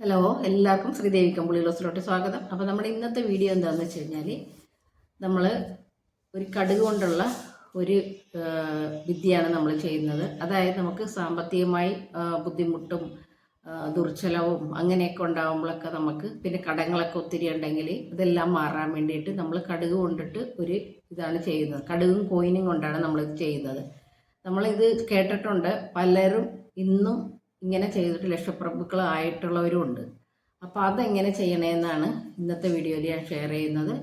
Hello എല്ലാവർക്കും ശ്രീദേവി കമ്പിളി ലോസിലോട്ട് സ്വാഗതം. അപ്പോൾ നമ്മുടെ ഇന്നത്തെ വീഡിയോ എന്താണെന്ന് വെച്ച് കഴിഞ്ഞാൽ നമ്മൾ ഒരു കടുക് കൊണ്ടുള്ള ഒരു വിദ്യയാണ് നമ്മൾ ചെയ്യുന്നത്. അതായത് നമുക്ക് സാമ്പത്തികമായി ബുദ്ധിമുട്ടും ദുർച്ചലവും അങ്ങനെയൊക്കെ ഉണ്ടാകുമ്പോഴൊക്കെ നമുക്ക് പിന്നെ കടങ്ങളൊക്കെ ഒത്തിരി ഉണ്ടെങ്കിൽ ഇതെല്ലാം മാറാൻ വേണ്ടിയിട്ട് നമ്മൾ കടുക് കൊണ്ടിട്ട് ഒരു ഇതാണ് ചെയ്യുന്നത്. കടുകും കോയിനും കൊണ്ടാണ് നമ്മൾ ഇത് ചെയ്യുന്നത്. നമ്മളിത് കേട്ടിട്ടുണ്ട്. പലരും ഇന്നും ഇങ്ങനെ ചെയ്തിട്ട് ലക്ഷപ്രഭുക്കളായിട്ടുള്ളവരും ഉണ്ട് അപ്പോൾ അതെങ്ങനെ ചെയ്യണമെന്നാണ് ഇന്നത്തെ വീഡിയോയിൽ ഞാൻ ഷെയർ ചെയ്യുന്നത്.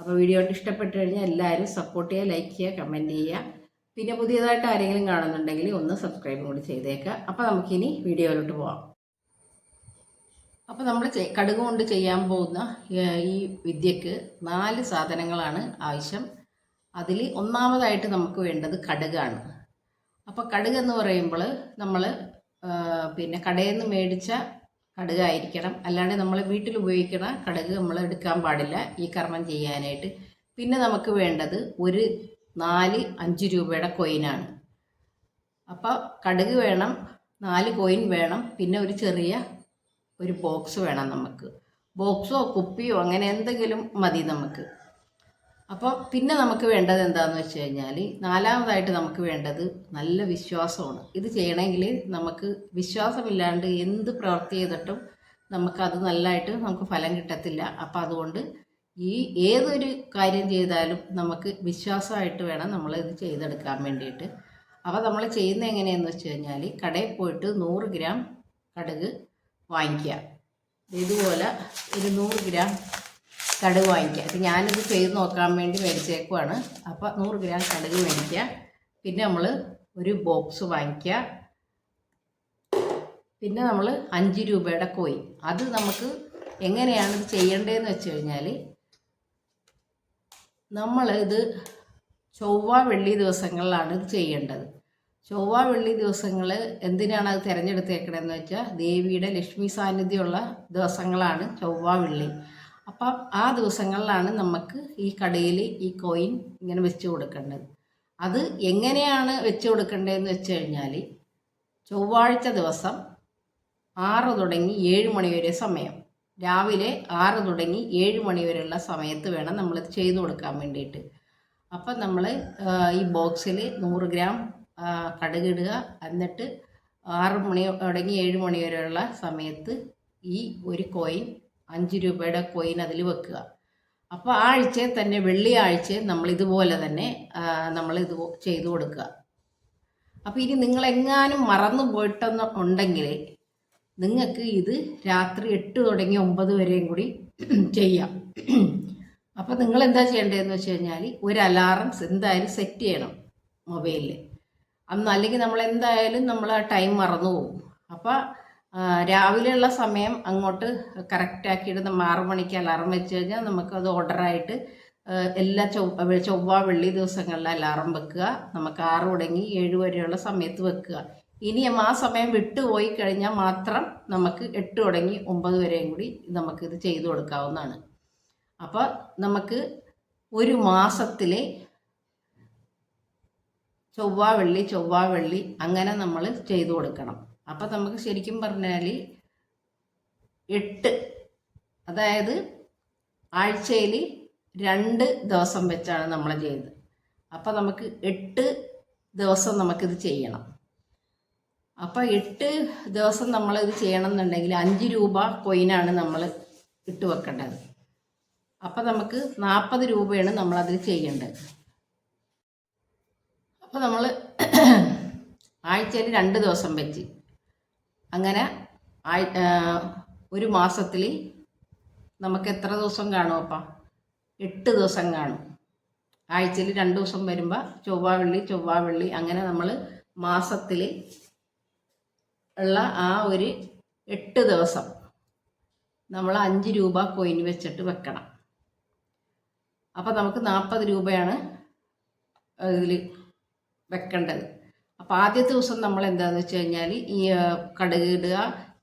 അപ്പോൾ വീഡിയോ ഇഷ്ടപ്പെട്ട് കഴിഞ്ഞാൽ എല്ലാവരും സപ്പോർട്ട് ചെയ്യുക ലൈക്ക് ചെയ്യുക കമന്റ് ചെയ്യുക. പിന്നെ പുതിയതായിട്ട് ആരെങ്കിലും കാണുന്നുണ്ടെങ്കിൽ ഒന്ന് സബ്സ്ക്രൈബും കൂടി ചെയ്തേക്കുക. അപ്പോൾ നമുക്കിനി വീഡിയോയിലോട്ട് പോവാം. അപ്പോൾ നമ്മൾ കടുക് കൊണ്ട് ചെയ്യാൻ പോകുന്ന ഈ വിദ്യക്ക് നാല് സാധനങ്ങളാണ് ആവശ്യം. അതിൽ ഒന്നാമതായിട്ട് നമുക്ക് വേണ്ടത് കടുകാണ്. അപ്പോൾ കടുക് എന്ന് പറയുമ്പോൾ നമ്മൾ പിന്നെ കടയിൽ നിന്ന് മേടിച്ച കടുകായിരിക്കണം. അല്ലാണ്ട് നമ്മൾ വീട്ടിൽ ഉപയോഗിക്കുന്ന കടുക് നമ്മൾ എടുക്കാൻ പാടില്ല. ഈ കർമ്മം ചെയ്യാനായിട്ട്. പിന്നെ നമുക്ക് വേണ്ടത് ഒരു നാല് അഞ്ച് രൂപയുടെ കോയിനാണ് അപ്പോൾ കടുക് വേണം നാല് കോയിൻ വേണം പിന്നെ ഒരു ചെറിയ ഒരു ബോക്സ് വേണം നമുക്ക്. ബോക്സോ കുപ്പിയോ അങ്ങനെ എന്തെങ്കിലും മതി നമുക്ക്. അപ്പോൾ പിന്നെ നമുക്ക് വേണ്ടത് എന്താണെന്ന് വെച്ച് കഴിഞ്ഞാൽ നാലാമതായിട്ട് നമുക്ക് വേണ്ടത് നല്ല വിശ്വാസമാണ്. ഇത് ചെയ്യണമെങ്കിൽ നമുക്ക് വിശ്വാസമില്ലാണ്ട് എന്ത് പ്രവൃത്തി ചെയ്തിട്ടും നമുക്കത് നല്ലതായിട്ട് നമുക്ക് ഫലം കിട്ടത്തില്ല. അപ്പോൾ അതുകൊണ്ട് ഈ ഏതൊരു കാര്യം ചെയ്താലും നമുക്ക് വിശ്വാസമായിട്ട് വേണം നമ്മൾ ഇത് ചെയ്തെടുക്കാൻ വേണ്ടിയിട്ട്. അപ്പോൾ നമ്മൾ ചെയ്യുന്നത് എങ്ങനെയെന്ന് വെച്ച് കഴിഞ്ഞാൽ കടയിൽ പോയിട്ട് നൂറ് ഗ്രാം കടുക് വാങ്ങിക്കുക. ഇതുപോലെ ഒരു നൂറ് ഗ്രാം കടുക് വാങ്ങിക്കുക. അപ്പം ഞാനിത് ചെയ്ത് നോക്കാൻ വേണ്ടി മേടിച്ചേക്കുവാണ്. അപ്പോൾ നൂറ് ഗ്രാം കടുക് മേടിക്കുക. പിന്നെ നമ്മൾ ഒരു ബോക്സ് വാങ്ങിക്കുക. പിന്നെ നമ്മൾ അഞ്ച് രൂപയുടെ കോയിൻ അത് നമുക്ക് എങ്ങനെയാണ് ഇത് ചെയ്യേണ്ടതെന്ന് വെച്ച് കഴിഞ്ഞാൽ നമ്മൾ ഇത് ചൊവ്വ വെള്ളി ദിവസങ്ങളിലാണ് ഇത് ചെയ്യേണ്ടത്. ചൊവ്വ വെള്ളി ദിവസങ്ങൾ എന്തിനാണ് അത് തിരഞ്ഞെടുത്തേക്കണമെന്ന് വെച്ചാൽ ദേവിയുടെ ലക്ഷ്മി സാന്നിധ്യമുള്ള ദിവസങ്ങളാണ് ചൊവ്വ വെള്ളി. അപ്പം ആ ദിവസങ്ങളിലാണ് നമുക്ക് ഈ കടയിൽ ഈ കോയിൻ ഇങ്ങനെ വെച്ച് കൊടുക്കേണ്ടത്. അത് എങ്ങനെയാണ് വെച്ച് കൊടുക്കേണ്ടതെന്ന് വെച്ച് കഴിഞ്ഞാൽ ചൊവ്വാഴ്ച ദിവസം ആറ് തുടങ്ങി ഏഴ് മണി വരെ സമയം. രാവിലെ ആറ് തുടങ്ങി ഏഴ് മണിവരെയുള്ള സമയത്ത് വേണം നമ്മളിത് ചെയ്തു കൊടുക്കാൻ വേണ്ടിയിട്ട്. അപ്പം നമ്മൾ ഈ ബോക്സിൽ നൂറ് ഗ്രാം കടുകിടുക എന്നിട്ട് ആറ് മണി തുടങ്ങി ഏഴ് മണി വരെയുള്ള സമയത്ത് ഈ ഒരു കോയിൻ അഞ്ച് രൂപയുടെ കോയിൻ അതിൽ വെക്കുക. അപ്പോൾ ആ ആഴ്ചയിൽ തന്നെ വെള്ളിയാഴ്ച നമ്മൾ ഇതുപോലെ തന്നെ നമ്മൾ ഇത് ചെയ്തു കൊടുക്കുക. അപ്പോൾ ഇനി നിങ്ങളെങ്ങാനും മറന്നു പോയിട്ടെന്ന് ഉണ്ടെങ്കിൽ നിങ്ങൾക്ക് ഇത് രാത്രി എട്ട് തുടങ്ങി ഒമ്പത് വരെയും കൂടി ചെയ്യാം. അപ്പോൾ നിങ്ങൾ എന്താ ചെയ്യേണ്ടതെന്ന് വെച്ച് കഴിഞ്ഞാൽ ഒരു അലാറം എന്തായാലും സെറ്റ് ചെയ്യണം മൊബൈലിൽ അന്ന് അല്ലെങ്കിൽ നമ്മൾ എന്തായാലും നമ്മൾ ആ ടൈം മറന്നു പോകും. അപ്പോൾ രാവിലെയുള്ള സമയം അങ്ങോട്ട് കറക്റ്റ് ആക്കിയിട്ട് നമ്മൾ ആറ് മണിക്ക് അലാറം വെച്ച് കഴിഞ്ഞാൽ നമുക്കത് ഓർഡറായിട്ട് എല്ലാ ചൊവ്വ ചൊവ്വ വെള്ളി ദിവസങ്ങളിൽ അലാറം വെക്കുക. നമുക്ക് ആറ് തുടങ്ങി ഏഴ് വരെയുള്ള സമയത്ത് വെക്കുക. ഇനി ആ സമയം വിട്ടുപോയി കഴിഞ്ഞാൽ മാത്രം നമുക്ക് എട്ട് തുടങ്ങി ഒമ്പത് വരെയും കൂടി നമുക്കിത് ചെയ്തു കൊടുക്കാവുന്നതാണ്. അപ്പോൾ നമുക്ക് ഒരു മാസത്തിലെ ചൊവ്വ വെള്ളി ചൊവ്വ വെള്ളി അങ്ങനെ നമ്മൾ ചെയ്തു കൊടുക്കണം. അപ്പം നമുക്ക് ശരിക്കും പറഞ്ഞാൽ എട്ട് അതായത് ആഴ്ചയിൽ രണ്ട് ദിവസം വെച്ചാണ് നമ്മൾ ചെയ്തത് അപ്പം നമുക്ക് എട്ട് ദിവസം നമുക്കിത് ചെയ്യണം. അപ്പോൾ എട്ട് ദിവസം നമ്മൾ ഇത് ചെയ്യണം എന്നുണ്ടെങ്കിൽ അഞ്ച് രൂപ കൊയിനാണ് നമ്മൾ ഇട്ട് വെക്കേണ്ടത്. അപ്പോൾ നമുക്ക് നാൽപ്പത് രൂപയാണ് നമ്മൾ അതിൽ ചെയ്യേണ്ടത്. അപ്പോൾ നമ്മൾ ആഴ്ചയിൽ രണ്ട് ദിവസം വെച്ച്. അങ്ങനെ ഒരു മാസത്തിൽ നമുക്ക് എത്ര ദിവസം കാണും അപ്പം? എട്ട് ദിവസം കാണും. ആഴ്ചയിൽ രണ്ട് ദിവസം വരുമ്പോൾ ചൊവ്വ വെള്ളി ചൊവ്വ വെള്ളി അങ്ങനെ നമ്മൾ മാസത്തിൽ ഉള്ള ആ ഒരു എട്ട് ദിവസം നമ്മൾ അഞ്ച് രൂപ കോയിൻ വെച്ചിട്ട് വെക്കണം. അപ്പോൾ നമുക്ക് നാൽപ്പത് രൂപയാണ് ഇതിൽ വെക്കേണ്ടത്. അപ്പോൾ ആദ്യത്തെ ദിവസം നമ്മൾ എന്താണെന്ന് വെച്ച് കഴിഞ്ഞാൽ ഈ കടുക് ഇടുക.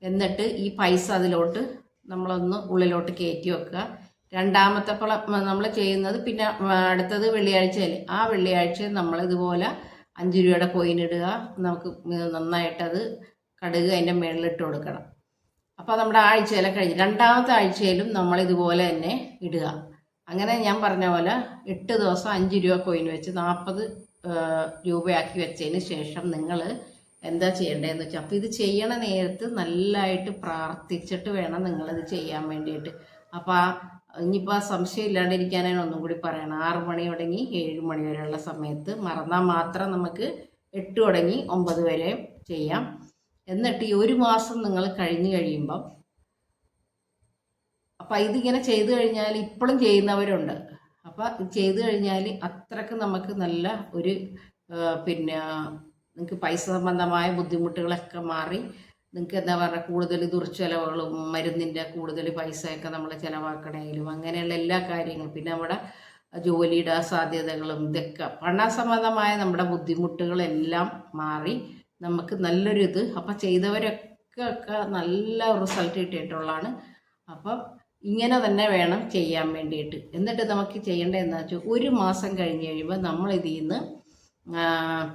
എന്നിട്ട് ഈ പൈസ അതിലോട്ട് നമ്മളൊന്ന് ഉള്ളിലോട്ട് കയറ്റി വെക്കുക. രണ്ടാമത്തെ നമ്മൾ ചെയ്യുന്നത് പിന്നെ അടുത്തത് വെള്ളിയാഴ്ചയല്ലേ. ആ വെള്ളിയാഴ്ച നമ്മൾ ഇതുപോലെ അഞ്ച് രൂപയുടെ കോയിൻ ഇടുക. നമുക്ക് നന്നായിട്ടത് കടുക് അതിന്റെ മേളിലിട്ട് കൊടുക്കണം. അപ്പം അപ്പോൾ നമ്മുടെ ആഴ്ചയിലെ കഴിഞ്ഞ് രണ്ടാമത്തെ ആഴ്ചയിലും നമ്മൾ ഇതുപോലെ തന്നെ ഇടുക. അങ്ങനെ ഞാൻ പറഞ്ഞ പോലെ എട്ട് ദിവസം അഞ്ച് രൂപ കോയിൻ വെച്ച് നാൽപ്പത് രൂപയാക്കി വെച്ചതിന് ശേഷം നിങ്ങൾ എന്താ ചെയ്യേണ്ടതെന്ന് വെച്ചാൽ അപ്പോൾ ഇത് ചെയ്യണ നേരത്ത് നല്ലതായിട്ട് പ്രാർത്ഥിച്ചിട്ട് വേണം നിങ്ങളിത് ചെയ്യാൻ വേണ്ടിയിട്ട്. അപ്പോൾ ആ ഇനിയിപ്പോൾ ആ സംശയം ഇല്ലാണ്ടിരിക്കാനാണ് ഒന്നും കൂടി പറയണം. ആറ് മണി തുടങ്ങി ഏഴ് മണി വരെയുള്ള സമയത്ത് മറന്നാൽ മാത്രം നമുക്ക് എട്ട് തുടങ്ങി ഒമ്പത് വരെ ചെയ്യാം. എന്നിട്ട് ഈ ഒരു മാസം നിങ്ങൾ കഴിഞ്ഞു കഴിയുമ്പം അപ്പം ഇതിങ്ങനെ ചെയ്തു കഴിഞ്ഞാൽ ഇപ്പോഴും ചെയ്യുന്നവരുണ്ട്. അപ്പം ചെയ്തു കഴിഞ്ഞാൽ അത്രയ്ക്ക് നമുക്ക് നല്ല ഒരു പിന്നെ നിങ്ങൾക്ക് പൈസ സംബന്ധമായ ബുദ്ധിമുട്ടുകളൊക്കെ മാറി നിങ്ങൾക്ക് എന്താ പറയുക കൂടുതൽ ദുർച്ചെലവുകളും മരുന്നിന്റെ കൂടുതൽ പൈസയൊക്കെ നമ്മൾ ചിലവാക്കണമെങ്കിലും അങ്ങനെയുള്ള എല്ലാ കാര്യങ്ങളും. പിന്നെ നമ്മുടെ ജോലിയുടെ സാധ്യതകളും ഇതൊക്കെ. പണ സംബന്ധമായ നമ്മുടെ ബുദ്ധിമുട്ടുകളെല്ലാം മാറി നമുക്ക് നല്ലൊരു ഇത് അപ്പം ചെയ്തവരൊക്കെ ഒക്കെ നല്ല റിസൾട്ട് കിട്ടിയിട്ടുള്ളതാണ്. അപ്പം ഇങ്ങനെ തന്നെ വേണം ചെയ്യാൻ വേണ്ടിയിട്ട്. എന്നിട്ട് നമുക്ക് ചെയ്യേണ്ടത് എന്താ വെച്ചാൽ ഒരു മാസം കഴിഞ്ഞ് കഴിയുമ്പോൾ നമ്മൾ ഇതിൽ നിന്ന്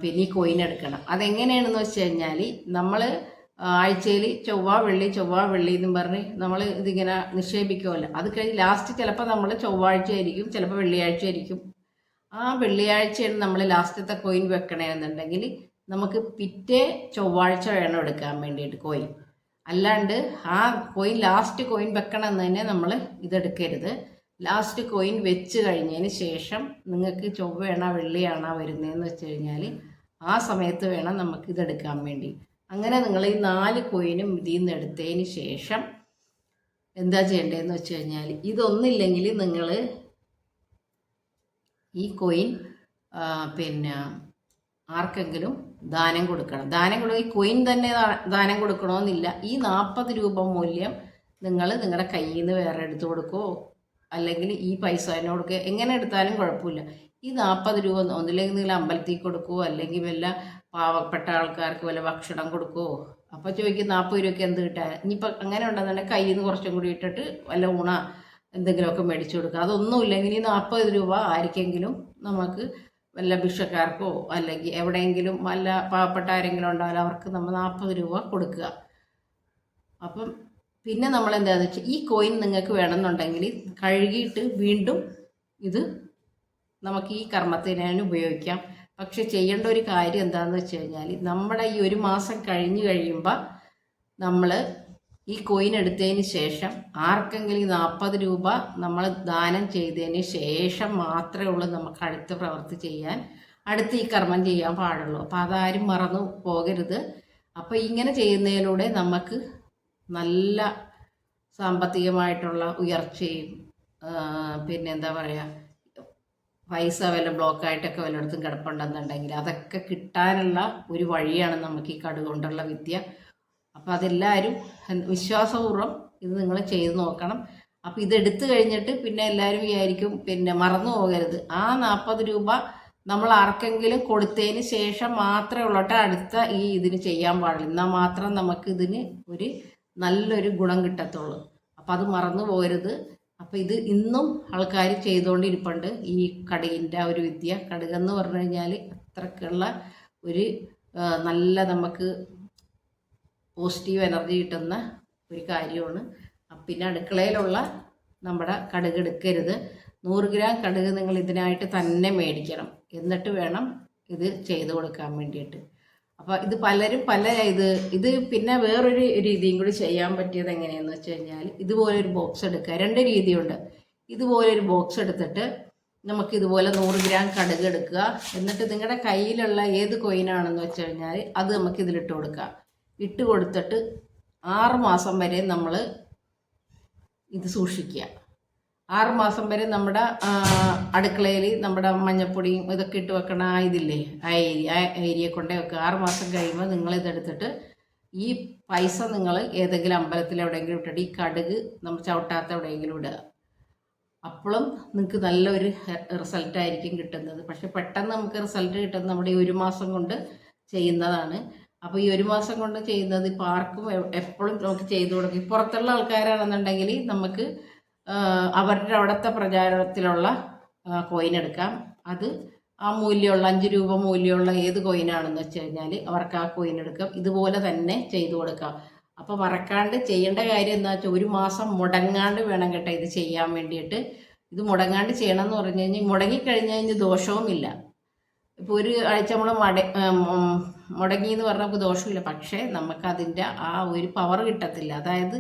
പിന്നെ ഈ കോയിൻ എടുക്കണം. അതെങ്ങനെയാണെന്ന് വെച്ച് കഴിഞ്ഞാൽ നമ്മൾ ആഴ്ചയിൽ ചൊവ്വ വെള്ളി ചൊവ്വ വെള്ളി എന്നും പറഞ്ഞ് നമ്മൾ ഇതിങ്ങനെ നിക്ഷേപിക്കുമല്ലോ അത് കഴിഞ്ഞ് ലാസ്റ്റ് ചിലപ്പോൾ നമ്മൾ ചൊവ്വാഴ്ച ആയിരിക്കും ചിലപ്പോൾ വെള്ളിയാഴ്ച ആയിരിക്കും ആ വെള്ളിയാഴ്ചയാണ് നമ്മൾ ലാസ്റ്റത്തെ കോയിൻ വെക്കണമെന്നുണ്ടെങ്കിൽ നമുക്ക് പിറ്റേ ചൊവ്വാഴ്ച വേണം എടുക്കാൻ വേണ്ടിയിട്ട് കോയിൻ അല്ലാണ്ട് ആ കോയിൻ ലാസ്റ്റ് കോയിൻ വെക്കണം തന്നെ നമ്മൾ ഇതെടുക്കരുത്. ലാസ്റ്റ് കോയിൻ വെച്ച് കഴിഞ്ഞതിന് ശേഷം നിങ്ങൾക്ക് ചൊവ്വയാണോ വെള്ളിയാണോ വരുന്നതെന്ന് വെച്ച് കഴിഞ്ഞാൽ ആ സമയത്ത് വേണം നമുക്ക് ഇതെടുക്കാൻ വേണ്ടി. അങ്ങനെ നിങ്ങൾ ഈ നാല് കോയിനും ഇതിൽ നിന്ന് എടുത്തതിന് ശേഷം എന്താ ചെയ്യേണ്ടതെന്ന് വെച്ച് കഴിഞ്ഞാൽ ഇതൊന്നില്ലെങ്കിൽ നിങ്ങൾ ഈ കോയിൻ പിന്നെ ആർക്കെങ്കിലും ദാനം കൊടുക്കണം. ദാനം കൊടുക്കുക ഈ കോയിൻ തന്നെ ദാനം കൊടുക്കണമെന്നില്ല ഈ നാൽപ്പത് രൂപ മൂല്യം നിങ്ങൾ നിങ്ങളുടെ കയ്യിൽ നിന്ന് വേറെ എടുത്തു കൊടുക്കുമോ അല്ലെങ്കിൽ ഈ പൈസ തന്നെ കൊടുക്കുക എങ്ങനെ എടുത്താലും കുഴപ്പമില്ല. ഈ നാൽപ്പത് രൂപ ഒന്നില്ലെങ്കിൽ നിങ്ങൾ അമ്പലത്തിൽ കൊടുക്കുമോ അല്ലെങ്കിൽ വല്ല പാവപ്പെട്ട ആൾക്കാർക്ക് വല്ല ഭക്ഷണം കൊടുക്കുമോ അപ്പോൾ ചോദിക്കും നാൽപ്പത് രൂപയ്ക്ക് എന്ത് കിട്ടാൻ ഇനിയിപ്പോൾ അങ്ങനെ ഉണ്ടെന്നുണ്ടെങ്കിൽ കയ്യിൽ നിന്ന് കുറച്ചും കൂടി ഇട്ടിട്ട് വല്ല ഊണ എന്തെങ്കിലുമൊക്കെ മേടിച്ചു കൊടുക്കുക അതൊന്നുമില്ലെങ്കിൽ ഈ നാൽപ്പത് രൂപ ആർക്കെങ്കിലും നമുക്ക് വല്ല ഭിക്ഷക്കാർക്കോ അല്ലെങ്കിൽ എവിടെയെങ്കിലും വല്ല പാവപ്പെട്ട ആരെങ്കിലും ഉണ്ടാവില്ല അവർക്ക് നമ്മൾ നാൽപ്പത് രൂപ കൊടുക്കുക. അപ്പം പിന്നെ നമ്മൾ എന്താണെന്ന് വെച്ചാൽ ഈ കോയിൻ നിങ്ങൾക്ക് വേണമെന്നുണ്ടെങ്കിൽ കഴുകിയിട്ട് വീണ്ടും ഇത് നമുക്ക് ഈ കർമ്മത്തിനാണ് ഉപയോഗിക്കാം. പക്ഷെ ചെയ്യേണ്ട ഒരു കാര്യം എന്താണെന്ന് വെച്ച് കഴിഞ്ഞാൽ നമ്മുടെ ഈ ഒരു മാസം കഴിഞ്ഞ് കഴിയുമ്പോൾ നമ്മൾ ഈ കോയിൻ എടുത്തതിന് ശേഷം ആർക്കെങ്കിലും നാൽപ്പത് രൂപ നമ്മൾ ദാനം ചെയ്തതിന് ശേഷം മാത്രമേ ഉള്ളൂ നമുക്ക് അടുത്ത പ്രവൃത്തി ചെയ്യാൻ അടുത്ത് ഈ കർമ്മം ചെയ്യാൻ പാടുള്ളൂ. അപ്പോൾ അതാരും മറന്നു പോകരുത്. അപ്പോൾ ഇങ്ങനെ ചെയ്യുന്നതിലൂടെ നമുക്ക് നല്ല സാമ്പത്തികമായിട്ടുള്ള ഉയർച്ചയും പിന്നെ എന്താ പറയുക പൈസ വല്ല ബ്ലോക്കായിട്ടൊക്കെ വല്ലയിടത്തും കിടപ്പുണ്ടെന്നുണ്ടെങ്കിൽ അതൊക്കെ കിട്ടാനുള്ള ഒരു വഴിയാണ് നമുക്ക് ഈ കടുകൊണ്ടുള്ള വിദ്യ. അപ്പോൾ അതെല്ലാവരും വിശ്വാസപൂർവം ഇത് നിങ്ങൾ ചെയ്ത് നോക്കണം. അപ്പോൾ ഇതെടുത്തു കഴിഞ്ഞിട്ട് പിന്നെ എല്ലാവരും വിചാരിക്കും പിന്നെ മറന്നു പോകരുത്. ആ നാൽപ്പത് രൂപ നമ്മൾ ആർക്കെങ്കിലും കൊടുത്തതിന് ശേഷം മാത്രമേ ഉള്ളട്ടെ അടുത്ത ഈ ഇതിന് ചെയ്യാൻ പാടില്ല എന്നാൽ മാത്രം നമുക്ക് ഇതിന് ഒരു നല്ലൊരു ഗുണം കിട്ടത്തുള്ളൂ. അപ്പോൾ അത് മറന്നു പോകരുത്. അപ്പോൾ ഇത് ഇന്നും ആൾക്കാർ ചെയ്തുകൊണ്ടിരിപ്പുണ്ട്. ഈ കടുകിന്റെ ഒരു വിദ്യ. കടുകെന്ന് പറഞ്ഞു കഴിഞ്ഞാൽ അത്രക്കുള്ള ഒരു നല്ല നമുക്ക് പോസിറ്റീവ് എനർജി കിട്ടുന്ന ഒരു കാര്യമാണ്. പിന്നെ അടുക്കളയിലുള്ള നമ്മുടെ കടുക് എടുക്കരുത്. നൂറ് ഗ്രാം കടുക് നിങ്ങൾ ഇതിനായിട്ട് തന്നെ മേടിക്കണം. എന്നിട്ട് വേണം ഇത് ചെയ്തു കൊടുക്കാൻ വേണ്ടിയിട്ട്. അപ്പോൾ ഇത് പലരും പല ഇത് ഇത് പിന്നെ വേറൊരു രീതിയും കൂടി ചെയ്യാൻ പറ്റിയത് എങ്ങനെയാണെന്ന് വെച്ച് കഴിഞ്ഞാൽ ഇതുപോലൊരു ബോക്സ് എടുക്കുക. രണ്ട് രീതിയുണ്ട്. ഇതുപോലൊരു ബോക്സ് എടുത്തിട്ട് നമുക്ക് ഇതുപോലെ നൂറ് ഗ്രാം കടുക് എടുക്കുക. എന്നിട്ട് നിങ്ങളുടെ കയ്യിലുള്ള ഏത് കോയിനാണെന്ന് വെച്ച് കഴിഞ്ഞാൽ അത് നമുക്ക് ഇതിലിട്ട് കൊടുക്കുക ഇട്ട് കൊടുത്തിട്ട് ആറ് മാസം വരെ നമ്മൾ ഇത് സൂക്ഷിക്കുക. ആറ് മാസം വരെ നമ്മുടെ അടുക്കളയിൽ നമ്മുടെ മഞ്ഞപ്പൊടിയും ഇതൊക്കെ ഇട്ട് വെക്കണ ആ ഇതില്ലേ ആ ഏരിയ ആ ഏരിയ കൊണ്ടേ വെക്കുക. ആറ് മാസം കഴിയുമ്പോൾ നിങ്ങളിതെടുത്തിട്ട് ഈ പൈസ നിങ്ങൾ ഏതെങ്കിലും അമ്പലത്തിൽ എവിടെയെങ്കിലും ഇട്ടിട്ട് ഈ കടുക് നമ്മൾ ചവിട്ടാത്ത എവിടെയെങ്കിലും ഇടുക. അപ്പോഴും നിങ്ങൾക്ക് നല്ലൊരു റിസൾട്ടായിരിക്കും കിട്ടുന്നത്. പക്ഷെ പെട്ടെന്ന് നമുക്ക് റിസൾട്ട് കിട്ടുന്നത് നമ്മുടെ ഈ ഒരു മാസം കൊണ്ട് ചെയ്യുന്നതാണ്. അപ്പോൾ ഈ ഒരു മാസം കൊണ്ട് ചെയ്യുന്നത് ഇപ്പോൾ ആർക്കും എപ്പോഴും നമുക്ക് ചെയ്തു കൊടുക്കും. പുറത്തുള്ള ആൾക്കാരാണെന്നുണ്ടെങ്കിൽ നമുക്ക് അവരുടെ അവിടുത്തെ പ്രചാരത്തിലുള്ള കോയിൻ എടുക്കാം. അത് ആ മൂല്യമുള്ള അഞ്ച് രൂപ മൂല്യമുള്ള ഏത് കോയിനാണെന്ന് വെച്ച് കഴിഞ്ഞാൽ അവർക്ക് ആ കോയിൻ എടുക്കാം. ഇതുപോലെ തന്നെ ചെയ്തു കൊടുക്കാം. അപ്പോൾ മറക്കാണ്ട് ചെയ്യേണ്ട കാര്യം എന്താ വെച്ചാൽ ഒരു മാസം മുടങ്ങാണ്ട് വേണം കേട്ടോ ഇത് ചെയ്യാൻ വേണ്ടിയിട്ട്. ഇത് മുടങ്ങാണ്ട് ചെയ്യണം എന്ന് പറഞ്ഞു കഴിഞ്ഞാൽ മുടങ്ങിക്കഴിഞ്ഞ് കഴിഞ്ഞാൽ ദോഷവുമില്ല. ഇപ്പോൾ ഒരു ആഴ്ച നമ്മൾ മട മുടങ്ങി എന്ന് പറഞ്ഞാൽ നമുക്ക് ദോഷമില്ല. പക്ഷേ നമുക്കതിന്റെ ആ ഒരു പവർ കിട്ടത്തില്ല. അതായത്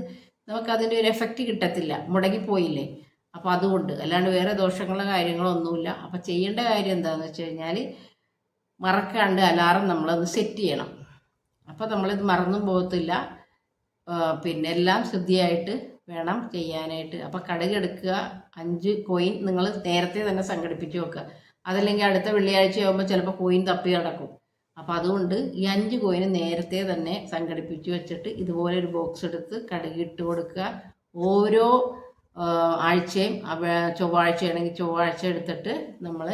നമുക്കതിന്റെ ഒരു എഫക്റ്റ് കിട്ടത്തില്ല. മുടങ്ങിപ്പോയില്ലേ? അപ്പോൾ അതുകൊണ്ട്. അല്ലാണ്ട് വേറെ ദോഷങ്ങളോ കാര്യങ്ങളോ ഒന്നുമില്ല. അപ്പോൾ ചെയ്യേണ്ട കാര്യം എന്താണെന്ന് വെച്ച് കഴിഞ്ഞാൽ മറക്കാണ്ട് അലാറം നമ്മളൊന്ന് സെറ്റ് ചെയ്യണം. അപ്പോൾ നമ്മളിത് മറന്നും പോകത്തില്ല. പിന്നെ എല്ലാം ശുദ്ധിയായിട്ട് വേണം ചെയ്യാനായിട്ട്. അപ്പോൾ കടുകെടുക്കുക അഞ്ച് കോയിൻ നിങ്ങൾ നേരത്തെ തന്നെ സംഘടിപ്പിച്ച് വെക്കുക. അതല്ലെങ്കിൽ അടുത്ത വെള്ളിയാഴ്ച ആകുമ്പോൾ ചിലപ്പോൾ കോയിൻ തപ്പി കിടക്കും അപ്പോൾ അതുകൊണ്ട് ഈ അഞ്ച് കോയിന് നേരത്തെ തന്നെ സംഘടിപ്പിച്ച് വെച്ചിട്ട് ഇതുപോലെ ഒരു ബോക്സ് എടുത്ത് കടുകിട്ട് കൊടുക്കുക. ഓരോ ആഴ്ചയും ചൊവ്വാഴ്ചയാണെങ്കിൽ ചൊവ്വാഴ്ച എടുത്തിട്ട് നമ്മൾ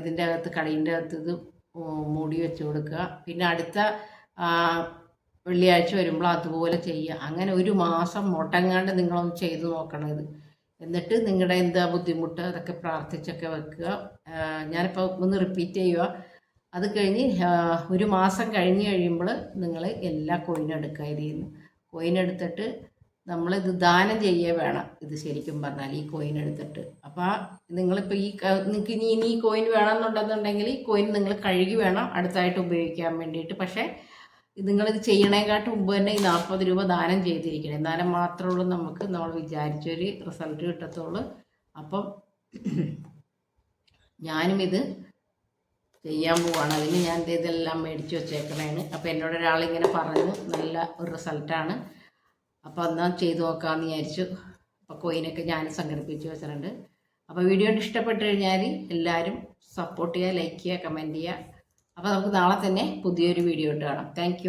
ഇതിന്റെ അകത്ത് കടീന്റെ അകത്ത് ഇത് മൂടി വെച്ച് കൊടുക്കുക. പിന്നെ അടുത്ത വെള്ളിയാഴ്ച വരുമ്പോൾ അതുപോലെ ചെയ്യുക. അങ്ങനെ ഒരു മാസം മുടങ്ങാണ്ട് നിങ്ങളൊന്ന് ചെയ്തു നോക്കണം ഇത്. എന്നിട്ട് നിങ്ങളുടെ എന്താ ബുദ്ധിമുട്ട്? അതൊക്കെ പ്രാർത്ഥിച്ചൊക്കെ വെക്കുക. ഞാനിപ്പോൾ ഒന്ന് റിപ്പീറ്റ് ചെയ്യുക അത് കഴിഞ്ഞ് ഒരു മാസം കഴിഞ്ഞ് കഴിയുമ്പോൾ നിങ്ങൾ എല്ലാ കോയിനും എടുക്കുക ഇതിൽ കോയിൻ എടുത്തിട്ട് നമ്മളിത് ദാനം ചെയ്യേ വേണം ഇത് ശരിക്കും പറഞ്ഞാൽ ഈ കോയിൻ എടുത്തിട്ട്. അപ്പോൾ നിങ്ങളിപ്പോൾ ഈ നിങ്ങൾക്ക് ഇനി ഇനി ഈ കോയിൻ വേണമെന്നുണ്ടെന്നുണ്ടെങ്കിൽ ഈ കോയിൻ നിങ്ങൾ കഴുകി വേണം അടുത്തായിട്ട് ഉപയോഗിക്കാൻ വേണ്ടിയിട്ട്. പക്ഷേ ഇത് നിങ്ങളിത് ചെയ്യണേക്കാട്ട് മുമ്പ് തന്നെ ഈ നാൽപ്പത് രൂപ ദാനം ചെയ്തിരിക്കണം. എന്നാലും മാത്രമേ ഉള്ളൂ നമുക്ക്. നമ്മൾ വിചാരിച്ചൊരു റിസൾട്ട് കിട്ടത്തുള്ളൂ. അപ്പം ഞാനും ഇത് ചെയ്യാൻ പോവാണ്. അതിന് ഞാൻ ഇതെല്ലാം മേടിച്ച് വെച്ചേക്കണേണ്. അപ്പോൾ എന്നോട് ഒരാളിങ്ങനെ പറഞ്ഞു നല്ല ഒരു റിസൾട്ടാണ്. അപ്പോൾ എന്നാൽ ചെയ്തു നോക്കാമെന്ന് വിചാരിച്ചു. അപ്പോൾ കോയിനൊക്കെ ഞാൻ സംഘടിപ്പിച്ച് വെച്ചിട്ടുണ്ട്. അപ്പോൾ വീഡിയോ ഇഷ്ടപ്പെട്ട് കഴിഞ്ഞാൽ എല്ലാവരും സപ്പോർട്ട് ചെയ്യുക ലൈക്ക് ചെയ്യുക കമന്റ് ചെയ്യുക. അപ്പോൾ നമുക്ക് നാളെ തന്നെ പുതിയൊരു വീഡിയോ ഇട്ട് കാണാം. താങ്ക്